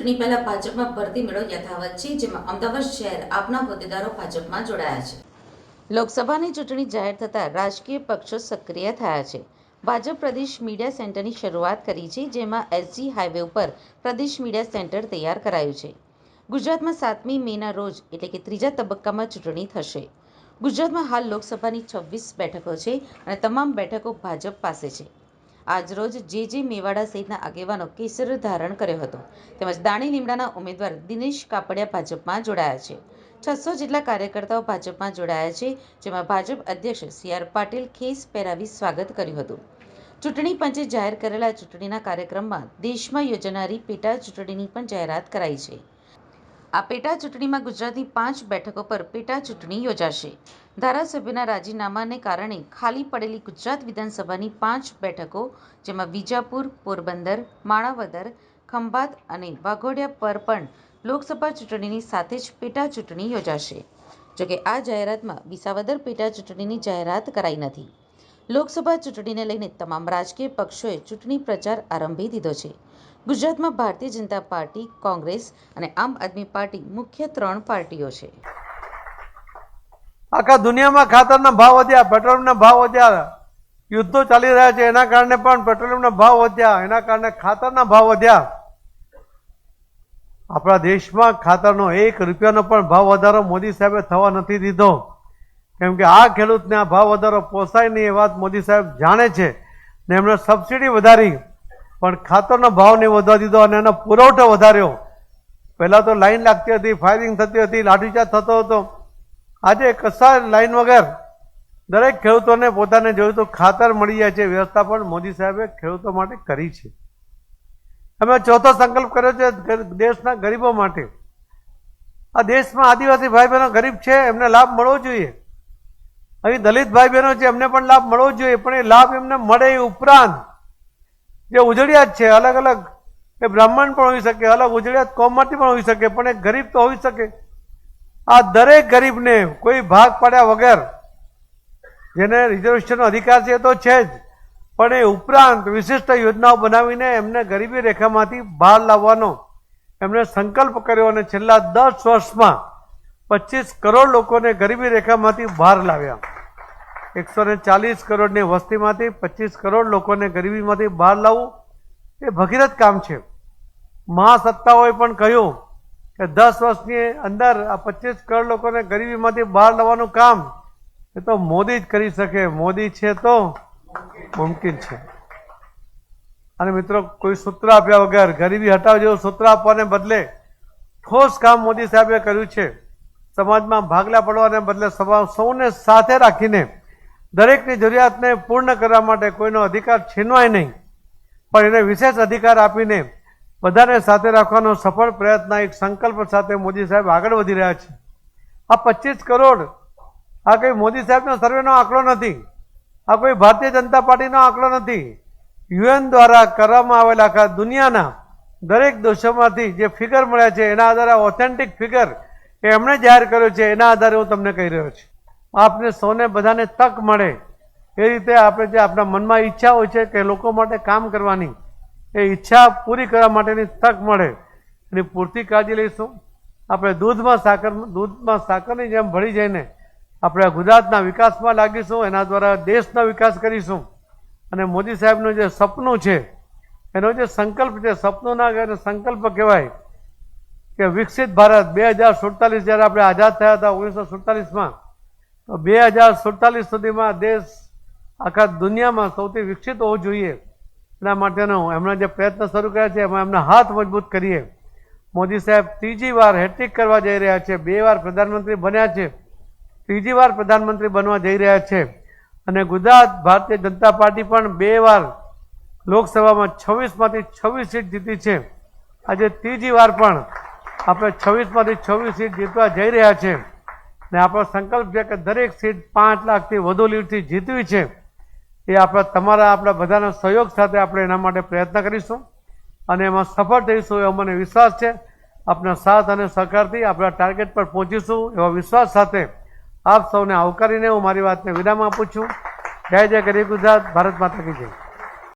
ચૂંટણી પહેલા ભાજપમાં ભરતી મેળો યથાવત છે, જેમાં અમદાવાદ શહેર આપના હોદ્દેદારો ભાજપમાં જોડાયા છે. લોકસભાની ચૂંટણી જાહેર થતાં રાજકીય પક્ષો સક્રિય થયા છે. ભાજપ પ્રદેશ મીડિયા સેન્ટરની શરૂઆત કરી છે, જેમાં એસજી હાઈવે ઉપર પ્રદેશ મીડિયા સેન્ટર તૈયાર કરાયું છે. ગુજરાતમાં સાતમી મેના રોજ, એટલે કે ત્રીજા તબક્કામાં ચૂંટણી થશે. ગુજરાતમાં હાલ લોકસભાની છવ્વીસ બેઠકો છે અને તમામ બેઠકો ભાજપ પાસે છે. આજરોજ જે જે મેવાડા સહિતના આગેવાનો કેસર ધારણ કર્યો હતો. તેમજ દાણી લીમડાના ઉમેદવાર દિનેશ કાપડિયા ભાજપમાં જોડાયા છે. છસો જેટલા કાર્યકર્તાઓ ભાજપમાં જોડાયા છે, જેમાં ભાજપ અધ્યક્ષ સી આર પાટીલ ખેસ પહેરાવી સ્વાગત કર્યું હતું. ચૂંટણી પંચે જાહેર કરેલા ચૂંટણીના કાર્યક્રમમાં દેશમાં યોજાનારી પેટા ચૂંટણીની પણ જાહેરાત કરાઈ છે. આ પેટા ચૂંટણીમાં ગુજરાતની પાંચ બેઠકો પર પેટા ચૂંટણી યોજાશે. ધારાસભ્યના રાજીનામાને કારણે ખાલી પડેલી ગુજરાત વિધાનસભાની પાંચ બેઠકો, જેમાં વિજાપુર, પોરબંદર, માણાવદર, ખંભાત અને વાઘોડિયા પર પણ લોકસભા ચૂંટણીની સાથે જ પેટા ચૂંટણી યોજાશે. જોકે આ જાહેરાતમાં વિસાવદર પેટા ચૂંટણીની જાહેરાત કરાઈ નથી. લોકસભા ચૂંટણીને લઈને તમામ રાજકીય પક્ષોએ ચૂંટણી પ્રચાર આરંભી દીધો છે. ગુજરાતમાં ભારતીય જનતા પાર્ટી, કોંગ્રેસ અને આમ આદમી પાર્ટી મુખ્ય ત્રણ પાર્ટીઓ છે. આખા દુનિયામાં ખાતરના ભાવ વધ્યા પેટ્રોલિયમના ભાવ વધ્યા, યુદ્ધો ચાલી રહ્યા છે, એના કારણે પણ પેટ્રોલિયમના ભાવ વધ્યા, એના કારણે ખાતરના ભાવ વધ્યા. આપણા દેશમાં ખાતરનો એક રૂપિયાનો પણ ભાવ વધારો મોદી સાહેબે થવા નથી દીધો. કેમ કે આ ખેડૂતને આ ભાવ વધારો પોસાય નહીં એ વાત મોદી સાહેબ જાણે છે. ને એમણે સબસિડી વધારી. પણ ખાતરનો ભાવ નહીં વધવા દીધો અને એનો પુરવઠો વધાર્યો. પહેલાં તો લાઈન લાગતી હતી, ફાયરિંગ થતી હતી, લાઠીચાર્જ થતો હતો. આજે કશા લાઈન વગર દરેક ખેડૂતોને પોતાને જોયું તો ખાતર મળી જાય છે વ્યવસ્થા પણ મોદી સાહેબે ખેડૂતો માટે કરી છે. અમે ચોથો સંકલ્પ કર્યો છે દેશના ગરીબો માટે. આ દેશમાં આદિવાસી ભાઈ બહેનો ગરીબ છે, એમને લાભ મળવો જોઈએ. અહીં દલિત ભાઈ બહેનો છે, એમને પણ લાભ મળવો જોઈએ, પણ એ લાભ એમને મળે એ ઉપરાંત જે ઉજળિયાત છે, અલગ અલગ. એ બ્રાહ્મણ પણ હોઈ શકે, અલગ ઉજળિયાત કોમમાંથી પણ હોઈ શકે, પણ એ ગરીબ તો હોઈ શકે. આ દરેક ગરીબને કોઈ ભાગ પાડ્યા વગર જેને રિઝર્વેશનનો અધિકાર છે એ તો છે જ. પણ એ ઉપરાંત વિશિષ્ટ યોજનાઓ બનાવીને એમને ગરીબી રેખામાંથી બહાર લાવવાનો એમણે સંકલ્પ કર્યો અને છેલ્લા દસ વર્ષમાં પચીસ કરોડ લોકોને ગરીબી રેખામાંથી બહાર લાવ્યા. એકસો ને ચાલીસ કરોડની વસ્તીમાંથી પચીસ કરોડ લોકોને ગરીબીમાંથી બહાર લાવવું એ ભગીરથ કામ છે. મહાસત્તાઓએ પણ કહ્યું કે દસ વર્ષની અંદર આ પચીસ કરોડ લોકોને ગરીબીમાંથી બહાર લાવવાનું કામ એ તો મોદી જ કરી શકે. મોદી છે તો મુમકિન છે. અને મિત્રો, કોઈ સૂત્ર આપ્યા વગર, ગરીબી હટાવ જેવું સૂત્ર આપવાને બદલે ઠોસ કામ મોદી સાહેબે કર્યું છે. સમાજમાં ભાગલા પડવાને બદલે સભા સૌને સાથે રાખીને દરેકની જરૂરિયાતને પૂર્ણ કરવા માટે કોઈનો અધિકાર છીનવાય નહીં. પણ એને વિશેષ અધિકાર આપીને બધાને સાથે રાખવાનો સફળ પ્રયત્ન એક સંકલ્પ સાથે મોદી સાહેબ આગળ વધી રહ્યા છે. આ પચીસ કરોડ આ કંઈ મોદી સાહેબનો સર્વેનો આંકડો નથી. આ કોઈ ભારતીય જનતા પાર્ટીનો આંકડો નથી. યુએન દ્વારા કરવામાં આવેલા આખા દુનિયાના દરેક દેશોમાંથી જે ફિગર મળ્યા છે એના આધારે ઓથેન્ટિક ફિગર એ એમણે જાહેર કર્યો છે. એના આધારે હું તમને કહી રહ્યો છું. આપને સૌને બધાને તક મળે. એ રીતે આપણે જે આપણા મનમાં ઈચ્છા હોય છે કે લોકો માટે કામ કરવાની, એ ઈચ્છા પૂરી કરવા માટેની તક મળે. એની પૂરતી કાળજી લઈશું. આપણે દૂધમાં સાકર, દૂધમાં સાકરની જેમ ભળી જઈને આપણે ગુજરાતના વિકાસમાં લાગીશું, એના દ્વારા દેશનો વિકાસ કરીશું. અને મોદી સાહેબનું જે સપનું છે, એનો જે સંકલ્પ છે સપનું ના કહેવાય સંકલ્પ કહેવાય કે વિકસિત ભારત. બે હજાર સુડતાલીસ જ્યારે આપણે આઝાદ થયા હતા, ઓગણીસો સુડતાલીસમાં બે હજાર સુડતાલીસ સુધીમાં દેશ આખા દુનિયામાં સૌથી વિકસિત હોવો જોઈએ. એના માટેનો એમણે જે પ્રયત્ન શરૂ કર્યા છે, એમાં એમના હાથ મજબૂત કરીએ. મોદી સાહેબ ત્રીજી વાર હેટ્રિક કરવા જઈ રહ્યા છે, બે વાર પ્રધાનમંત્રી બન્યા છે, ત્રીજી વાર પ્રધાનમંત્રી બનવા જઈ રહ્યા છે. અને ગુજરાત ભારતીય જનતા પાર્ટી પણ બે વાર લોકસભામાં છવ્વીસમાંથી છવ્વીસ સીટ જીતી છે. આજે ત્રીજી વાર પણ આપણે છવ્વીસમાંથી છવ્વીસ સીટ જીતવા જઈ રહ્યા છે. ને આપણો સંકલ્પ છે કે દરેક સીટ પાંચ લાખથી વધુ લીડથી જીતવી છે, એ આપણા તમારા, આપણા બધાના સહયોગ સાથે આપણે એના માટે પ્રયત્ન કરીશું. અને એમાં સફળ થઈશું એવો મને વિશ્વાસ છે. આપના સાથ અને સહકારથી આપણા ટાર્ગેટ પર પહોંચીશું એવા વિશ્વાસ સાથે આપ સૌને આવકારીને હું મારી વાતને વિરામ આપું છું. જય જય ગરીબ ગુજરાત, ભારત માતા કી જય.